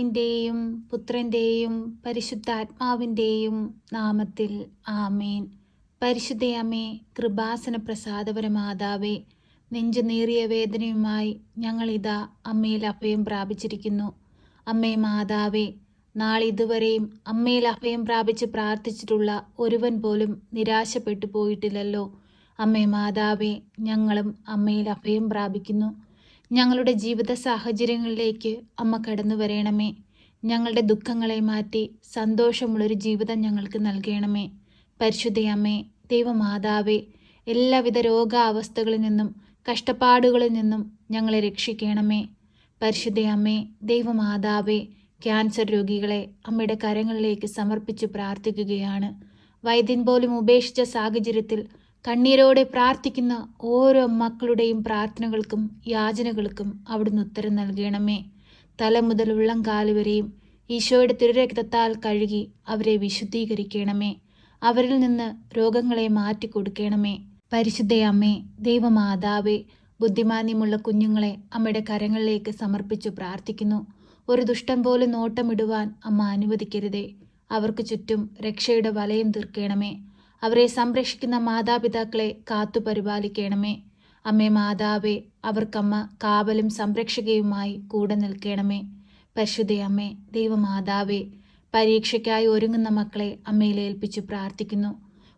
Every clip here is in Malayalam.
പിതാവിന്റെയും പുത്രന്റെയും പരിശുദ്ധാത്മാവിന്റെയും നാമത്തിൽ ആമേൻ. പരിശുദ്ധയമ്മേ കൃപാസന പ്രസാദപരമാതാവേ നെഞ്ചു നീറിയ വേദനയുമായി ഞങ്ങളിതാ അമ്മയിൽ അഭയം പ്രാപിച്ചിരിക്കുന്നു. അമ്മേ മാതാവേ നാളിതുവരെയും അമ്മയിൽ അഭയം പ്രാപിച്ച് പ്രാർത്ഥിച്ചിട്ടുള്ള ഒരുവൻ പോലും നിരാശപ്പെട്ടു പോയിട്ടില്ലല്ലോ. അമ്മേ മാതാവേ ഞങ്ങളും അമ്മയിൽ അഭയം പ്രാപിക്കുന്നു. ഞങ്ങളുടെ ജീവിത സാഹചര്യങ്ങളിലേക്ക് അമ്മ കടന്നു വരണമേ. ഞങ്ങളുടെ ദുഃഖങ്ങളെ മാറ്റി സന്തോഷമുള്ളൊരു ജീവിതം ഞങ്ങൾക്ക് നൽകണമേ. പരിശുദ്ധയമ്മേ ദൈവമാതാവേ എല്ലാവിധ രോഗാവസ്ഥകളിൽ നിന്നും കഷ്ടപ്പാടുകളിൽ നിന്നും ഞങ്ങളെ രക്ഷിക്കണമേ. പരിശുദ്ധയമ്മേ ദൈവമാതാവേ ക്യാൻസർ രോഗികളെ അമ്മയുടെ കരങ്ങളിലേക്ക് സമർപ്പിച്ച് പ്രാർത്ഥിക്കുകയാണ്. വൈദ്യൻ പോലും ഉപേക്ഷിച്ച സാഹചര്യത്തിൽ കണ്ണീരോടെ പ്രാർത്ഥിക്കുന്ന ഓരോ മക്കളുടെയും പ്രാർത്ഥനകൾക്കും യാചനകൾക്കും അവിടുന്ന് ഉത്തരം നൽകണമേ. തല മുതൽ ഉള്ളം വരെയും ഈശോയുടെ തിരുരക്തത്താൽ കഴുകി അവരെ വിശുദ്ധീകരിക്കണമേ. അവരിൽ നിന്ന് രോഗങ്ങളെ മാറ്റി മാറ്റിക്കൊടുക്കണമേ പരിശുദ്ധയമ്മേ ദൈവമാതാവേ ബുദ്ധിമാന്യമുള്ള കുഞ്ഞുങ്ങളെ അമ്മയുടെ കരങ്ങളിലേക്ക് സമർപ്പിച്ചു പ്രാർത്ഥിക്കുന്നു. ഒരു ദുഷ്ടം പോലെ നോട്ടമിടുവാൻ അമ്മ അനുവദിക്കരുതേ. അവർക്ക് ചുറ്റും രക്ഷയുടെ വലയം തീർക്കണമേ. അവരെ സംരക്ഷിക്കുന്ന മാതാപിതാക്കളെ കാത്തു പരിപാലിക്കണമേ. അമ്മേ മാതാവേ അവർക്കമ്മ കാവലും സംരക്ഷകയുമായി കൂടെ നിൽക്കണമേ. പരിശുദ്ധയമ്മേ ദൈവമാതാവേ പരീക്ഷയ്ക്കായി ഒരുങ്ങുന്ന മക്കളെ അമ്മയിൽ ഏൽപ്പിച്ച് പ്രാർത്ഥിക്കുന്നു.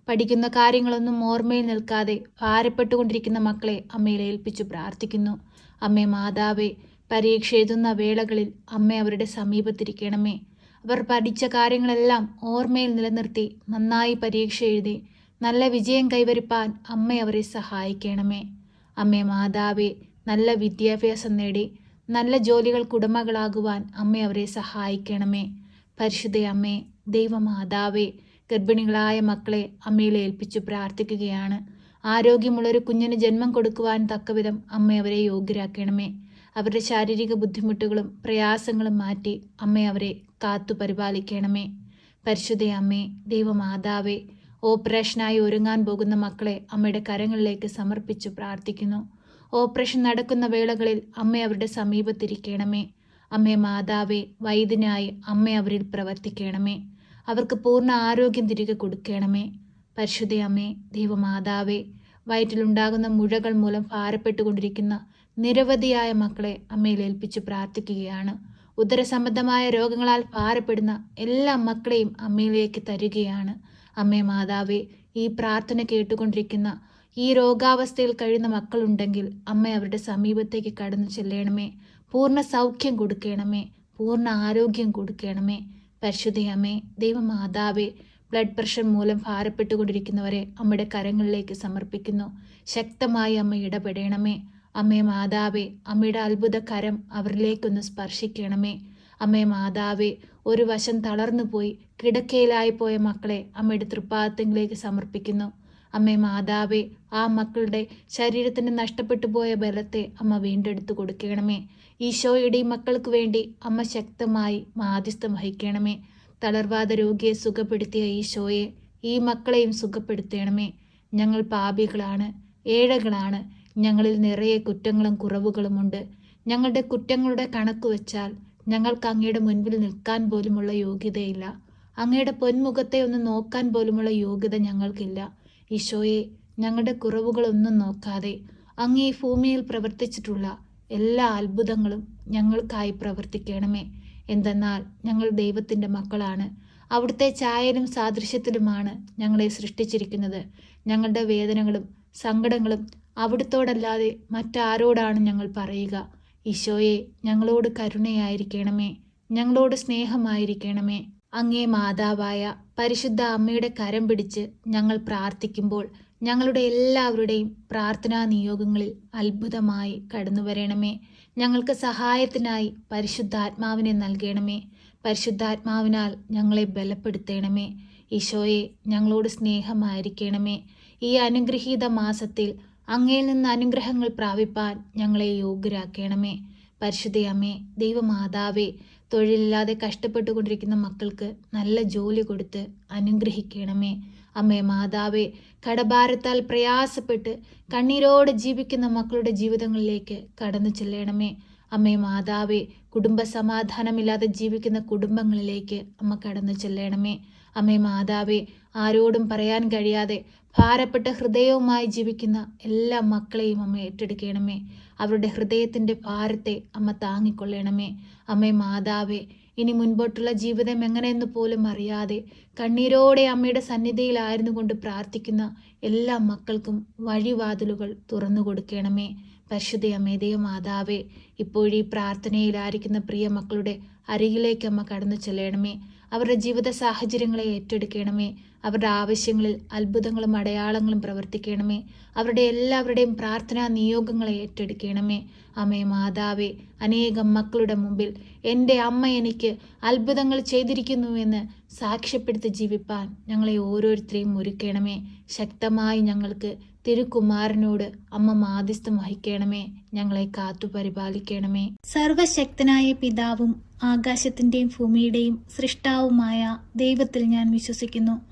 പഠിക്കുന്ന കാര്യങ്ങളൊന്നും ഓർമ്മയിൽ നിൽക്കാതെ ഭാരപ്പെട്ടുകൊണ്ടിരിക്കുന്ന മക്കളെ അമ്മയിൽ ഏൽപ്പിച്ച് പ്രാർത്ഥിക്കുന്നു. അമ്മേ മാതാവേ പരീക്ഷ എഴുതുന്ന വേളകളിൽ അമ്മ അവരുടെ സമീപത്തിരിക്കണമേ. അവർ പഠിച്ച കാര്യങ്ങളെല്ലാം ഓർമ്മയിൽ നിലനിർത്തി നന്നായി പരീക്ഷ എഴുതി നല്ല വിജയം കൈവരിപ്പാൻ അമ്മ അവരെ സഹായിക്കണമേ. അമ്മേ മാതാവേ നല്ല വിദ്യാഭ്യാസം നേടി നല്ല ജോലികൾ ഉടമകളാകുവാൻ അമ്മ അവരെ സഹായിക്കണമേ. പരിശുദ്ധ അമ്മേ ദൈവമാതാവേ ഗർഭിണികളായ മക്കളെ അമ്മയിൽ ഏൽപ്പിച്ചു പ്രാർത്ഥിക്കുകയാണ്. ആരോഗ്യമുള്ളൊരു കുഞ്ഞിന് ജന്മം കൊടുക്കുവാൻ തക്കവിധം അമ്മ അവരെ യോഗ്യരാക്കണമേ. അവരുടെ ശാരീരിക ബുദ്ധിമുട്ടുകളും പ്രയാസങ്ങളും മാറ്റി അമ്മ അവരെ കാത്തു പരിപാലിക്കണമേ. പരിശുദ്ധ അമ്മേ ദൈവമാതാവേ ഓപ്പറേഷനായി ഒരുങ്ങാൻ പോകുന്ന മക്കളെ അമ്മയുടെ കരങ്ങളിലേക്ക് സമർപ്പിച്ചു പ്രാർത്ഥിക്കുന്നു. ഓപ്പറേഷൻ നടക്കുന്ന വേളകളിൽ അമ്മ അവരുടെ സമീപത്തിരിക്കണമേ. അമ്മേ മാതാവേ വൈദ്യനായി അമ്മ അവരിൽ പ്രവർത്തിക്കണമേ. അവർക്ക് പൂർണ ആരോഗ്യം തിരികെ കൊടുക്കണമേ. പരിശുദ്ധ അമ്മേ ദൈവമാതാവേ വയറ്റിലുണ്ടാകുന്ന മുഴകൾ മൂലം ഭാരപ്പെട്ടുകൊണ്ടിരിക്കുന്ന നിരവധിയായ മക്കളെ അമ്മയിൽ ഏൽപ്പിച്ച് പ്രാർത്ഥിക്കുകയാണ്. ഉദരസംബന്ധമായ രോഗങ്ങളാൽ ഭാരപ്പെടുന്ന എല്ലാ മക്കളെയും അമ്മയിലേക്ക് തരികയാണ്. അമ്മേ മാതാവേ ഈ പ്രാർത്ഥന കേട്ടുകൊണ്ടിരിക്കുന്ന ഈ രോഗാവസ്ഥയിൽ കഴിയുന്ന മക്കളുണ്ടെങ്കിൽ അമ്മ അവരുടെ സമീപത്തേക്ക് കടന്നു ചെല്ലണമേ. പൂർണ സൗഖ്യം കൊടുക്കണമേ. പൂർണ ആരോഗ്യം കൊടുക്കണമേ. പരിശുദ്ധയമ്മേ ദൈവമാതാവേ ബ്ലഡ് പ്രഷർ മൂലം ഭാരപ്പെട്ടുകൊണ്ടിരിക്കുന്നവരെ അമ്മയുടെ കരങ്ങളിലേക്ക് സമർപ്പിക്കുന്നു. ശക്തമായി അമ്മ ഇടപെടണമേ. അമ്മേ മാതാവേ അമ്മയുടെ അത്ഭുത കരം അവരിലേക്കൊന്ന് സ്പർശിക്കണമേ. അമ്മേ മാതാവേ ഒരു വശം തളർന്നു പോയി കിടക്കയിലായി പോയ മക്കളെ അമ്മയുടെ തൃപ്പാദത്തിലേക്ക് സമർപ്പിക്കുന്നു. അമ്മേ മാതാവേ ആ മക്കളുടെ ശരീരത്തിന് നഷ്ടപ്പെട്ടു പോയ ബലത്തെ അമ്മ വീണ്ടെടുത്തു കൊടുക്കണമേ. ഈശോയുടെ മക്കൾക്ക് വേണ്ടി അമ്മ ശക്തമായി മാധ്യസ്ഥം വഹിക്കണമേ. തളർവാദ രോഗിയെ സുഖപ്പെടുത്തിയ ഈശോയെ ഈ മക്കളെയും സുഖപ്പെടുത്തണമേ. ഞങ്ങൾ പാപികളാണ് ഏഴകളാണ് ഞങ്ങളിൽ നിറയെ കുറ്റങ്ങളും കുറവുകളുമുണ്ട് ഞങ്ങളുടെ കുറ്റങ്ങളുടെ കണക്ക് വെച്ചാൽ ഞങ്ങൾക്ക് അങ്ങയുടെ മുൻപിൽ നിൽക്കാൻ പോലുമുള്ള യോഗ്യതയില്ല. അങ്ങയുടെ പൊന്മുഖത്തെ ഒന്ന് നോക്കാൻ പോലുമുള്ള യോഗ്യത ഞങ്ങൾക്കില്ല. ഈശോയെ ഞങ്ങളുടെ കുറവുകളൊന്നും നോക്കാതെ അങ്ങ് ഈ ഭൂമിയിൽ പ്രവർത്തിച്ചിട്ടുള്ള എല്ലാ അത്ഭുതങ്ങളും ഞങ്ങൾക്കായി പ്രവർത്തിക്കണമേ. എന്തെന്നാൽ ഞങ്ങൾ ദൈവത്തിന്റെ മക്കളാണ്. അവിടുത്തെ ചായലും സാദൃശ്യത്തിലുമാണ് ഞങ്ങളെ സൃഷ്ടിച്ചിരിക്കുന്നത്. ഞങ്ങളുടെ വേദനകളും സങ്കടങ്ങളും അവിടുത്തോടല്ലാതെ മറ്റാരോടാണ് ഞങ്ങൾ പറയുക? ഈശോയെ ഞങ്ങളോട് കരുണയായിരിക്കണമേ. ഞങ്ങളോട് സ്നേഹമായിരിക്കണമേ. അങ്ങേ മാതാവായ പരിശുദ്ധ അമ്മയുടെ കരം പിടിച്ച് ഞങ്ങൾ പ്രാർത്ഥിക്കുമ്പോൾ ഞങ്ങളുടെ എല്ലാവരുടെയും പ്രാർത്ഥനാ നിയോഗങ്ങളിൽ അത്ഭുതമായി കടന്നു വരണമേ. ഞങ്ങൾക്ക് സഹായത്തിനായി പരിശുദ്ധാത്മാവിനെ നൽകണമേ. പരിശുദ്ധാത്മാവിനാൽ ഞങ്ങളെ ബലപ്പെടുത്തണമേ. ഈശോയെ ഞങ്ങളോട് സ്നേഹമായിരിക്കണമേ. ഈ അനുഗ്രഹീത മാസത്തിൽ അങ്ങയിൽ നിന്ന് അനുഗ്രഹങ്ങൾ പ്രാപിപ്പാൻ ഞങ്ങളെ യോഗ്യരാക്കണമേ. പരിശുദ്ധയമ്മേ ദൈവമാതാവേ തൊഴിലില്ലാതെ കഷ്ടപ്പെട്ടുകൊണ്ടിരിക്കുന്ന മക്കൾക്ക് നല്ല ജോലി കൊടുത്ത് അനുഗ്രഹിക്കണമേ. അമ്മേ മാതാവേ കടഭാരത്താൽ പ്രയാസപ്പെട്ട് കണ്ണീരോടെ ജീവിക്കുന്ന മക്കളുടെ ജീവിതങ്ങളിലേക്ക് കടന്നു ചെല്ലണമേ. അമ്മേ മാതാവേ കുടുംബ സമാധാനമില്ലാതെ ജീവിക്കുന്ന കുടുംബങ്ങളിലേക്ക് അമ്മ കടന്നു ചെല്ലണമേ. അമ്മേ മാതാവേ ആരോടും പറയാൻ കഴിയാതെ ഭാരപ്പെട്ട ഹൃദയവുമായി ജീവിക്കുന്ന എല്ലാ മക്കളെയും അമ്മ ഏറ്റെടുക്കണമേ. അവരുടെ ഹൃദയത്തിന്റെ ഭാരത്തെ അമ്മ താങ്ങിക്കൊള്ളണമേ. അമ്മേ മാതാവേ ഇനി മുൻപോട്ടുള്ള ജീവിതം എങ്ങനെയെന്ന് പോലും അറിയാതെ കണ്ണീരോടെ അമ്മയുടെ സന്നിധിയിലായിരുന്നു കൊണ്ട് പ്രാർത്ഥിക്കുന്ന എല്ലാ മക്കൾക്കും വഴിവാതിലുകൾ തുറന്നു കൊടുക്കണമേ. പരിശുദ്ധ അമ്മേതയോ മാതാവേ ഇപ്പോഴീ പ്രാർത്ഥനയിലായിരിക്കുന്ന പ്രിയ മക്കളുടെ അരികിലേക്ക് അമ്മ കടന്നു ചെല്ലണമേ. അവരുടെ ജീവിത സാഹചര്യങ്ങളെ ഏറ്റെടുക്കണമേ. അവരുടെ ആവശ്യങ്ങളിൽ അത്ഭുതങ്ങളും അടയാളങ്ങളും പ്രവർത്തിക്കണമേ. അവരുടെ എല്ലാവരുടെയും പ്രാർത്ഥനാ നിയോഗങ്ങളെ ഏറ്റെടുക്കണമേ. അമ്മേ മാതാവേ അനേകം മക്കളുടെ മുമ്പിൽ എന്റെ അമ്മ എനിക്ക് അത്ഭുതങ്ങൾ ചെയ്തിരിക്കുന്നുവെന്ന് സാക്ഷ്യപ്പെടുത്തി ജീവിപ്പാൻ ഞങ്ങളെ ഓരോരുത്തരെയും ഒരുക്കണമേ. ശക്തമായി ഞങ്ങൾക്ക് തിരുക്കുമാരനോട് അമ്മ മാധ്യസ്ഥം വഹിക്കണമേ. ഞങ്ങളെ കാത്തു പരിപാലിക്കണമേ. സർവശക്തനായ പിതാവും ആകാശത്തിന്റെയും ഭൂമിയുടെയും സൃഷ്ടാവുമായ ദൈവത്തിൽ ഞാൻ വിശ്വസിക്കുന്നു.